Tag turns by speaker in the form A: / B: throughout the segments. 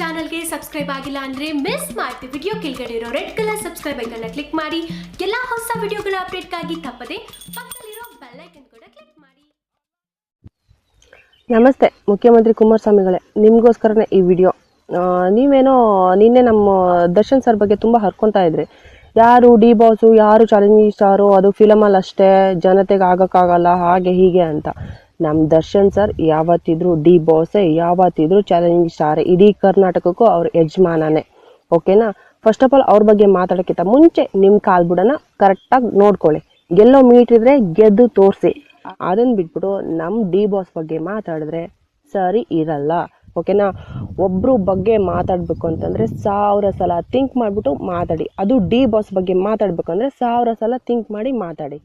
A: ಚಾನಲ್ಗೆ ಸಬ್ಸ್ಕ್ರೈಬ್ ಆಗಿಲ್ಲ ಅಂದ್ರೆ ಮಿಸ್ ಮಾಡ್ತಿ ವಿಡಿಯೋ ಕೆಳಗಡೆ ಇರೋ ರೆಡ್ ಕಲರ್ ಸಬ್ಸ್ಕ್ರೈಬ್ ಐಕನ್ನ ಕ್ಲಿಕ್ ಮಾಡಿ. ಎಲ್ಲಾ ಹೊಸ ವಿಡಿಯೋಗಳ ಅಪ್ಡೇಟ್ಗಾಗಿ ತಪ್ಪದೆ ಪಕ್ಕದಲ್ಲಿರೋ ಬೆಲ್ ಐಕನ್ ಕೂಡ ಕ್ಲಿಕ್ ಮಾಡಿ.
B: ನಮಸ್ತೆ, ಮುಖ್ಯಮಂತ್ರಿ ಕುಮಾರಸ್ವಾಮಿಗಳೇ. ನಿಮಗೋಸ್ಕರನೇ ಈ ವಿಡಿಯೋ ನೀವೇನೋ ನಿನ್ನೆ ನಮ್ಮ ದರ್ಶನ್ ಸರ್ ಬಗ್ಗೆ ತುಂಬ ಹರ್ಕೊತಾ ಇದ್ರಿ. ಯಾರು ಡಿ ಬಾಸು ಯಾರು ಚಾಲೆಂಜಿಂಗ್ ಸ್ಟಾರು ಅದು ಫಿಲಮಲ್ಲಿ ಅಷ್ಟೇ ಜನತೆಗೆ ಆಗೋಕ್ಕಾಗಲ್ಲ, ಹಾಗೆ ಹೀಗೆ ಅಂತ. ನಮ್ಮ ದರ್ಶನ್ ಸರ್ ಯಾವತ್ತಿದ್ರು ಡಿ ಬೋಸೆ ಯಾವತ್ತಿದ್ರು ಚಾಲೆಂಜಿಂಗ್ ಸ್ಟಾರ್ ಇಡೀ ಕರ್ನಾಟಕಕ್ಕೂ ಅವ್ರ ಯಜಮಾನನೇ. ಓಕೆನಾ? ಫಸ್ಟ್ ಆಫ್ ಆಲ್ ಅವ್ರ ಬಗ್ಗೆ ಮಾತಾಡೋಕ್ಕಿಂತ ಮುಂಚೆ ನಿಮ್ಮ ಕಾಲ್ಬುಡನ ಕರೆಕ್ಟಾಗಿ ನೋಡ್ಕೊಳ್ಳಿ. ಗೆಲ್ಲೋ ಇದ್ರೆ ಗೆದ್ದು ತೋರಿಸಿ. ಅದನ್ನ ಬಿಟ್ಬಿಟ್ಟು ನಮ್ಮ ಡಿ ಬಾಸ್ ಬಗ್ಗೆ ಮಾತಾಡಿದ್ರೆ ಸರಿ ಇರಲ್ಲ. ಓಕೆನಾ? ಒಬ್ರು ಬಗ್ಗೆ ಮಾತಾಡಬೇಕು ಅಂತಂದ್ರೆ ಸಾವಿರ ಸಲ ಥಿಂಕ್ ಮಾಡಿಬಿಟ್ಟು ಮಾತಾಡಿ. ಅದು ಡಿ ಬಾಸ್ ಬಗ್ಗೆ ಮಾತಾಡಬೇಕು ಅಂದ್ರೆ ಸಾವಿರ ಸಲ ಥಿಂಕ್ ಮಾಡಿ ಮಾತಾಡಿ.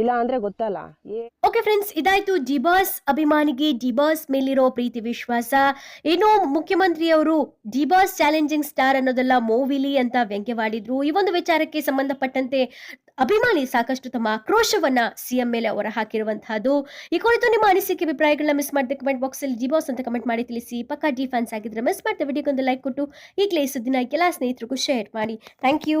B: ಇಲ್ಲ ಅಂದ್ರೆ ಗೊತ್ತಲ್ಲ.
A: ಓಕೆ ಫ್ರೆಂಡ್ಸ್ ಇದಾಯ್ತು ಡಿಬಾಸ್ ಅಭಿಮಾನಿಗೆ. ಡಿಬಾಸ್ ಮೇಲಿರೋ ಪ್ರೀತಿ ವಿಶ್ವಾಸ. ಏನು ಮುಖ್ಯಮಂತ್ರಿಯವರು ಡಿಬಾಸ್ ಚಾಲೆಂಜಿಂಗ್ ಸ್ಟಾರ್ ಅನ್ನೋದೆಲ್ಲ ಮೂವಿಲಿ ಅಂತ ವ್ಯಂಗ್ಯವಾಡಿದ್ರು. ಈ ಒಂದು ವಿಚಾರಕ್ಕೆ ಸಂಬಂಧಪಟ್ಟಂತೆ ಅಭಿಮಾನಿ ಸಾಕಷ್ಟು ತಮ್ಮ ಆಕ್ರೋಶವನ್ನ ಸಿಎಂ ಮೇಲೆ ಹೊರ ಹಾಕಿರುವಂತಹದ್ದು ಈ ಕುರಿತು ನಿಮ್ಮ ಅನಿಸಿಕೆ ಅಭಿಪ್ರಾಯಗಳನ್ನ ಮಿಸ್ ಮಾಡಿದ ಕಮೆಂಟ್ ಬಾಕ್ಸ್ ಅಲ್ಲಿ ಡಿಬಾಸ್ ಅಂತ ಕಮೆಂಟ್ ಮಾಡಿ ತಿಳಿಸಿ. ಪಕ್ಕಾ ಡಿ ಫ್ಯಾನ್ಸ್ ಆಗಿದ್ರೆ ಮಿಸ್ ಮಾಡಿದ ವಿಡಿಯೋಗೊಂದು ಲೈಕ್ ಕೊಟ್ಟು ಈಗಲೇ ಈ ಸುದ್ದಿನ ಎಲ್ಲ ಸ್ನೇಹಿತರಿಗೂ ಶೇರ್ ಮಾಡಿ. Thank you